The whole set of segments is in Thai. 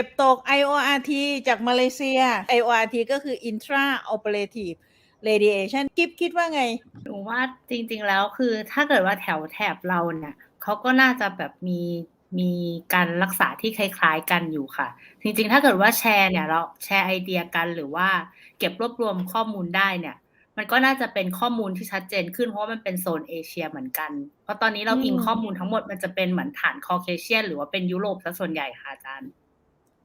ก็บตก IORT จากมาเลเซีย IORT ก็คือ intra operative radiation กิฟคิดว่าไง หนูว่าจริง ๆ แล้วคือถ้าเกิดว่าแถวแถบเราเนี่ยเขาก็น่าจะแบบมีมีการรักษาที่คล้าย ๆ กันอยู่ค่ะ จริง ๆ ถ้าเกิดว่าแชร์เนี่ยเราแชร์ไอเดียกันหรือว่าเก็บรวบรวมข้อมูลได้เนี่ย มันก็น่าจะเป็นข้อมูลที่ชัดเจนขึ้นเพราะว่ามันเป็นโซนเอเชียเหมือนกัน เพราะตอนนี้เราอิงข้อมูลทั้งหมดมันจะเป็นเหมือนฐานคอเคเชียน หรือว่าเป็นยุโรปซะส่วนใหญ่ค่ะอาจารย์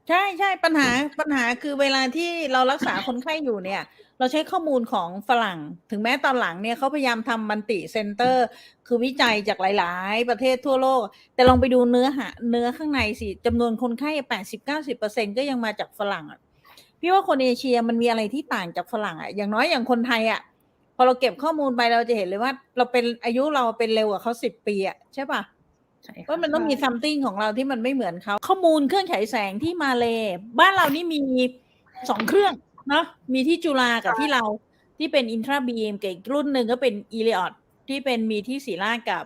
ใช่ใช่ปัญหาปัญหาคือเวลาที่เรารักษาคนไข้อยู่เนี่ย เราใช้ข้อมูลของฝรั่ง ถึงแม้ตอนหลังเนี่ยเขาพยายามทำมันติเซนเตอร์ คือวิจัยจากหลาย ๆ ประเทศทั่วโลก แต่ลองไปดูเนื้อหาเนื้อข้างในสิจำนวนคนไข้แปดสิบเก้าสิบเปอร์เซ็นก็ยังมาจากฝรั่งพี่ว่าคนเอเชียมันมีอะไรที่ต่างจากฝรั่งอะอย่างน้อยอย่างคนไทยอะพอเราเก็บข้อมูลไปเราจะเห็นเลยว่า เราเป็นอายุเราเป็นเร็วกว่าเขาสิบปีอะใช่ปะใช่ค่ะ ว่ามันต้องมี something ของเราที่มันไม่เหมือนเขาข้อมูลเครื่องฉายแสงที่มาเลบ้านเรานี่มีสองเครื่องเนาะมีที่จุฬากับที่เราที่เป็นอินทราบีมกับอีกรุ่นหนึ่งก็เป็นอีเลออดที่เป็นมีที่ศรีราชกับ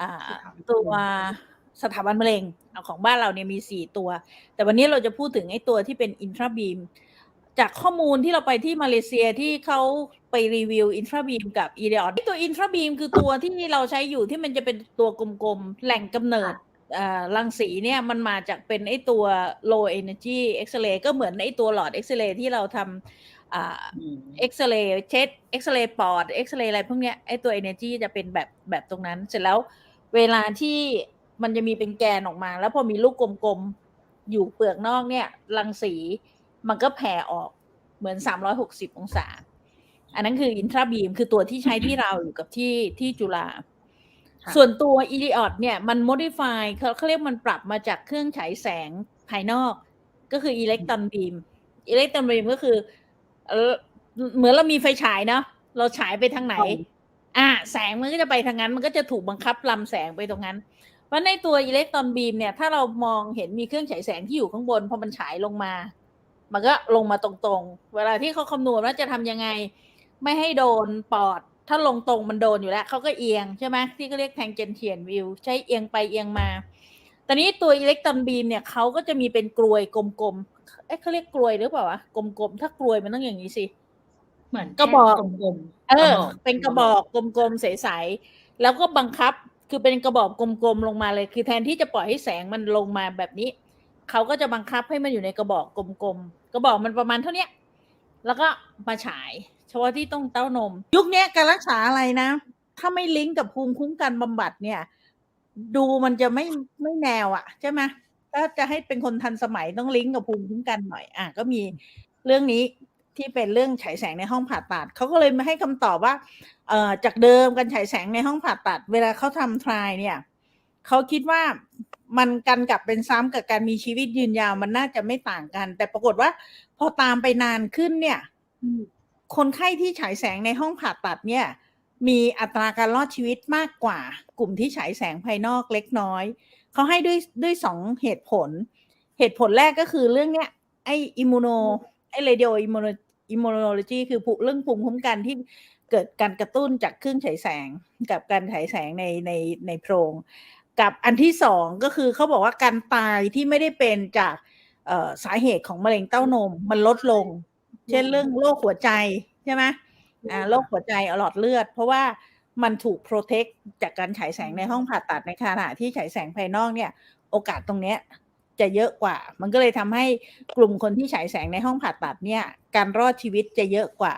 อ่าตัวสถาบันมะเร็งเอาของบ้านเราเนี่ยมีสี่ตัว แต่วันนี้เราจะพูดถึงไอ้ตัวที่เป็นอินทราบีม จากข้อมูลที่เราไปที่มาเลเซียที่เขาไปรีวิวอินทราบีมกับอีเดออดตัวอินทราบีมคือตัวที่เราใช้อยู่ที่มันจะเป็นตัวกลมๆ แหล่งกำเนิดอ่ารังสีเนี่ยมันมาจากเป็นไอ้ตัว low energy X-ray ก็เหมือนไอ้ตัวหลอด X-ray ที่เราทำอ่าอืมเอ็กซเรย์เช็ดเอ็กซเรย์ปอดเอ็กซเรย์อะไรพวกเนี้ยไอตัว energy จะเป็นแบบแบบตรงนั้น เสร็จแล้วเวลาที่มันจะมีเป็นแกนออกมา แล้วพอมีลูกกลมๆ อยู่เปลือกนอกเนี่ยรังสี มันก็แผ่ออกเหมือน 360 องศา อันนั้นคืออินทราบีมคือตัวที่ใช้ที่เราอยู่กับที่ที่จุฬาค่ะส่วนตัวอีดีออดเนี่ยมัน modify เขาเขาเรียกมันปรับมาจากเครื่องฉายแสงภายนอก ก็คืออิเล็กตรอนบีมอิเล็กตรอนบีมก็คือเออเหมือนเรามีไฟฉายเนาะเราฉายไปทางไหน อะแสงมันก็จะไปทางนั้น มันก็จะถูกบังคับลำแสงไปตรงนั้นเพราะในตัวอิเล็กตรอนบีมเนี่ยถ้าเรามองเห็นมีเครื่องฉายแสงที่อยู่ข้างบนพอมันฉายลงมา มันก็ลงมาตรงๆ เวลาที่เขาคำนวณว่าจะทำยังไง ไม่ให้โดนปอด ถ้าลงตรงมันโดนอยู่แล้วเขาก็เอียงใช่ไหมที่เขาเรียกแทงเจนเทียนวิว ใช้เอียงไปเอียงมา ตอนนี้ตัวอิเล็กตรอนบีมเนี่ยเขาก็จะมีเป็นกลวยกลมๆเอ๊ะเขาเรียกกลวยหรือเปล่าวะกลมๆถ้ากลวยมันต้องอย่างนี้สิเหมือนกระบอกแค่กลมๆเออกระบอกเป็นกระบอกกลมๆใสๆแล้วก็บังคับคือเป็นกระบอกกลมๆลงมาเลย คือแทนที่จะปล่อยให้แสงมันลงมาแบบนี้เขาก็จะบังคับให้มันอยู่ในกระบอกกลมๆ กระบอกมันประมาณเท่านี้แล้วก็มาฉายเฉพาะที่ต้องเต้านม ยุคนี้การรักษาอะไรนะ ถ้าไม่ลิงก์กับภูมิคุ้มกันบำบัดเนี่ย ดูมันจะไม่ไม่แนวอะใช่ไหมถ้าจะให้เป็นคนทันสมัยต้องลิงก์กับภูมิคุ้มกันหน่อย อะ ก็มีเรื่องนี้ที่เป็นเรื่องฉายแสงในห้องผ่าตัดเขาก็เลยมาให้คำตอบว่า เอ่อจากเดิมการฉายแสงในห้องผ่าตัด เวลาเขาทำทรายเนี่ยเขาคิดว่า มันกันกลับเป็นซ้ำกับการมีชีวิตยืนยาวมันน่าจะไม่ต่างกัน แต่ปรากฏว่า พอตามไปนานขึ้นเนี่ยคนไข้ที่ฉายแสงในห้องผ่าตัดเนี่ย มีอัตราการรอดชีวิตมากกว่า กลุ่มที่ฉายแสงภายนอกเล็กน้อย เขาให้ด้วยด้วยสองเหตุผล เหตุผลแรกก็คือเรื่องเนี้ยไออิมมูโนไอเรดิโออิมมูโนอิมมูโนโลจีคือภูเรื่องภูมิคุ้มกันที่เกิดการกระตุ้นจากเครื่องฉายแสงกับการฉายแสงในในในโพรง กับอันที่สองก็คือเขาบอกว่าการตายที่ไม่ได้เป็นจากเอ่อสาเหตุของมะเร็งเต้านมมันลดลง เช่นเรื่องโรคหัวใจใช่ไหมอ่าโรคหัวใจหลอดเลือด เพราะว่ามันถูกโปรเทคจากการฉายแสงในห้องผ่าตัดในขณะที่ฉายแสงภายนอกเนี่ย โอกาสตรงเนี้ยจะเยอะกว่า มันก็เลยทำให้กลุ่มคนที่ฉายแสงในห้องผ่าตัดเนี่ย การรอดชีวิตจะเยอะกว่า